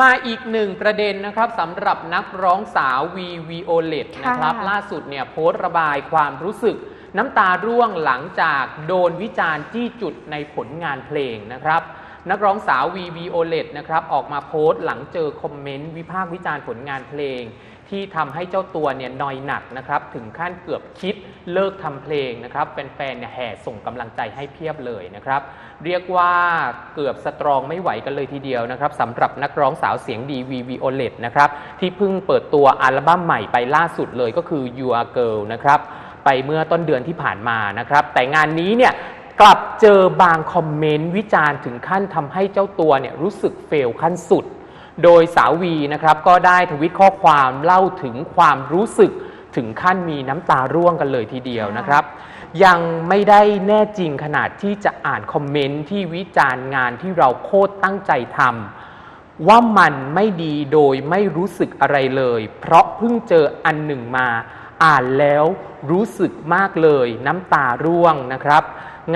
มาอีกหนึ่งประเด็นนะครับสำหรับนักร้องสาววีวีโอเลตค่ะนะครับล่าสุดเนี่ยโพสต์ระบายความรู้สึก น้ำตาร่วงหลังจากโดนวิจารณ์จี้จุดในผลงานเพลงนะครับ นักร้องสาววีวีโอเลตนะครับออกมาโพสต์หลังเจอคอมเมนต์วิพากษ์วิจารณ์ผลงานเพลง ที่ทำให้เจ้าตัวเนี่ยนอยหนักนะครับ ถึงขั้นเกือบคิดเลิกทำเพลงนะครับแฟนๆเนี่ยแห่ส่งกำลังใจให้เพียบเลยนะครับ เรียกว่าเกือบสตรองไม่ไหวกันเลยทีเดียวนะครับสำหรับนักร้องสาวเสียงดีวีวีโอเลตนะครับที่เพิ่งเปิดตัวอัลบั้มใหม่ไปล่าสุดเลยก็คือ You Are Girl นะครับไปเมื่อต้นเดือนที่ผ่านมานะครับ แต่งานนี้เนี่ยกลับเจอบางคอมเมนต์วิจารณ์ถึงขั้นทำให้เจ้าตัวเนี่ยรู้สึกเฟลขั้นสุด โดยสาววีนะครับก็ได้ทวิตข้อความเล่าถึงความรู้สึกถึงขั้นมีน้ำตาร่วงกันเลยทีเดียวนะครับ ยังไม่ได้แน่จริงขนาดที่จะอ่านคอมเมนต์ที่วิจารณ์งานที่เราโคตรตั้งใจทำว่ามันไม่ดีโดยไม่รู้สึกอะไรเลย เพราะเพิ่งเจออันหนึ่งมา อ่านแล้วรู้สึกมากเลยน้ำตาร่วงนะครับ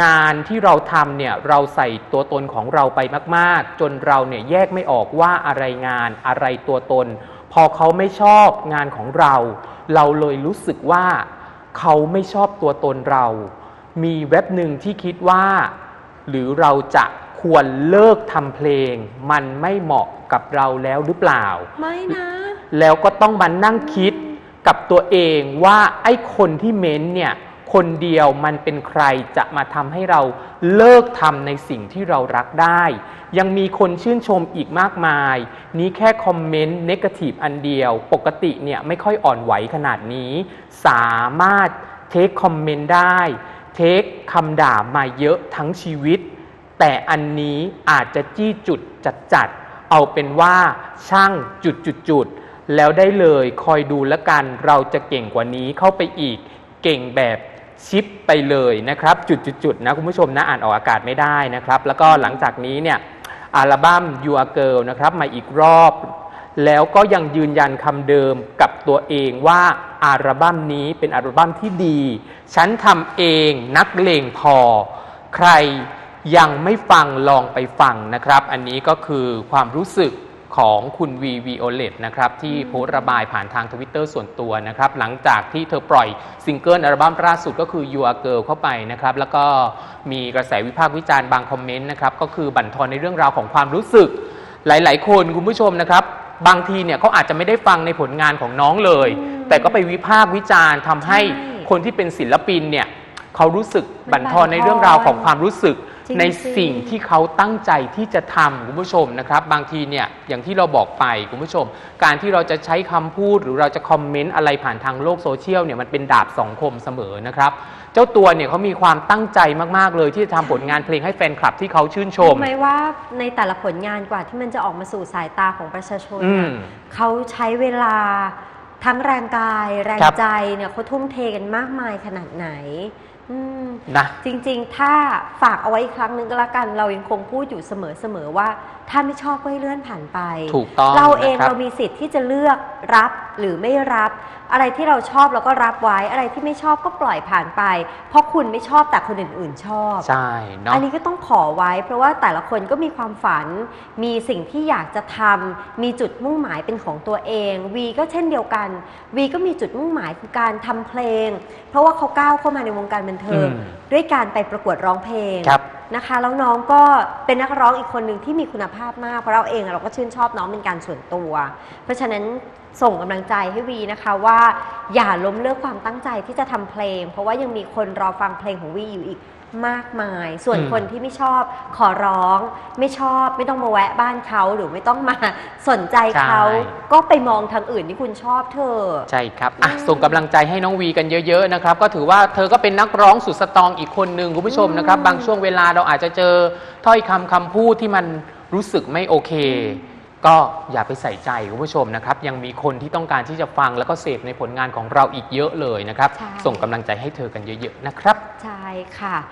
งานที่เราทำเนี่ยเราใส่ตัวตนของเราไปมาก ๆ จนเราเนี่ยแยกไม่ออกว่าอะไรงานอะไรตัวตน พอเขาไม่ชอบงานของเรา เราเลยรู้สึกว่า เขาไม่ชอบตัวตนเรา มีเว็บหนึ่งที่คิดว่า หรือเราจะควรเลิกทำเพลง มันไม่เหมาะกับเราแล้วหรือเปล่า ไม่นะ แล้วก็ต้องมานั่งคิด กับตัวเองว่าไอ้คนที่เม้นเนี่ยคนเดียวมันเป็นใครจะมาทำให้เราเลิกทำในสิ่งที่เรารักได้ ยังมีคนชื่นชมอีกมากมาย นี้แค่คอมเมนต์เนกาทีฟอันเดียว ปกติเนี่ยไม่ค่อยอ่อนไหวขนาดนี้ สามารถเทคคอมเมนต์ได้ เทคคำด่ามาเยอะทั้งชีวิต แต่อันนี้อาจจะจี้จุดจัดจัด เอาเป็นว่าช่างจุดจุดจุดๆ แล้วได้เลยคอยดูแล้วกันเราจะเก่งกว่านี้เข้าไปอีก เก่งแบบชิปไปเลยนะครับจุดๆๆนะคุณผู้ชมนะอ่านออกอากาศไม่ได้นะครับ แล้วก็หลังจากนี้เนี่ยอัลบั้ม You Are Girl นะครับมาอีกรอบ แล้วก็ยังยืนยันคำเดิมกับตัวเองว่าอัลบั้มนี้เป็นอัลบั้มที่ดี ฉันทำเองนักเลงพอ ใครยังไม่ฟังลองไปฟังนะครับ อันนี้ก็คือความรู้สึก ของคุณวีวีโอเลตนะครับที่โพสต์ระบายผ่านทางทวิตเตอร์ส่วนตัวนะครับหลังจากที่เธอปล่อยซิงเกิลอัลบั้มล่าสุดก็คือ You Are Girl เข้าไปนะครับแล้วก็มีกระแสวิพากษ์วิจารณ์บางคอมเมนต์นะครับก็คือบั่นทอนในเรื่องราวของความรู้สึก หลาย ๆ คนคุณผู้ชมนะครับบางทีเนี่ยเขาอาจจะไม่ได้ฟังในผลงานของน้องเลยอืมแต่ก็ไปวิพากษ์วิจารณ์ทำให้ใช่คนที่เป็นศิลปินเนี่ยเขารู้สึกมันบั่นทอนในเรื่องราวของความรู้สึกจริงๆ ในสิ่งที่เขาตั้งใจที่จะทำคุณผู้ชมนะครับ บางทีเนี่ยอย่างที่เราบอกไปคุณผู้ชม การที่เราจะใช้คำพูดหรือเราจะคอมเมนต์อะไรผ่านทางโลกโซเชียลเนี่ยมันเป็นดาบสองคมเสมอนะครับ เจ้าตัวเนี่ยเขามีความตั้งใจมาก ๆ เลยที่จะทำผลงานเพลงให้แฟนคลับที่เขาชื่นชมรู้ไหมว่าในแต่ละผลงานกว่าที่มันจะออกมาสู่สายตาของประชาชนอืน่ะมเขาใช้เวลาทั้งแรงกาย แรงครับ ใจเนี่ยเขาทุ่มเทกันมากมายขนาดไหนอืม นะจริงๆ ถ้าฝากเอาไว้อีกครั้งหนึงก็แล้วกัน เรายังคงพูดอยู่เสมอๆว่า ถ้าไม่ชอบก็ให้เลื่อนผ่านไป ถูกต้องเราเองนะครับเรามีสิทธิ์ที่จะเลือกรับหรือไม่รับ อะไรที่เราชอบเราก็รับไว้อะไรที่ไม่ชอบก็ปล่อยผ่านไป เพราะคุณไม่ชอบแต่คนอื่นๆชอบใช่เนาะอันนี้ก็ต้องขอไว้ เพราะว่าแต่ละคนก็มีความฝัน มีสิ่งที่อยากจะทำมีจุดมุ่งหมายเป็นของตัวเองวีก็เช่นเดียวกันวีก็มีจุดมุ่งหมายคือการทำเพลง เพราะว่าเขาก้าวเข้ามาในวงการบันเทิงอืมด้วยการไปประกวดร้องเพลงครับนะคะแล้วน้องก็เป็นนักร้องอีกคนหนึ่งที่มีคุณภาพมากเพราะเราเองเราก็ชื่นชอบน้องเป็นการส่วนตัว เพราะฉะนั้น ส่งกำลังใจให้วีนะคะว่าอย่าล้มเลิกความตั้งใจที่จะทำเพลง เพราะว่ายังมีคนรอฟังเพลงของวีอยู่อีกมากมาย ส่วนอืมคนที่ไม่ชอบขอร้อง ไม่ชอบไม่ต้องมาแวะบ้านเขาหรือไม่ต้องมาสนใจเขาใช่ ก็ไปมองทางอื่นที่คุณชอบเธอะ ใช่ครับอะอืมส่งกำลังใจให้น้องวีกันเยอะๆนะครับ ก็ถือว่าเธอก็เป็นนักร้องสุดสตรองอีกคนหนึ่งคุณผู้ชมนะครับอืมบางช่วงเวลาเราอาจจะเจอถ้อยคำคำพูดที่มันรู้สึกไม่โอเค ก็อย่าไปใส่ใจคุณผู้ชมนะครับ ยังมีคนที่ต้องการที่จะฟังแล้วก็เสพในผลงานของเราอีกเยอะเลยนะครับ ใช่ ส่งกำลังใจให้เธอกันเยอะๆนะครับ ใช่ค่ะ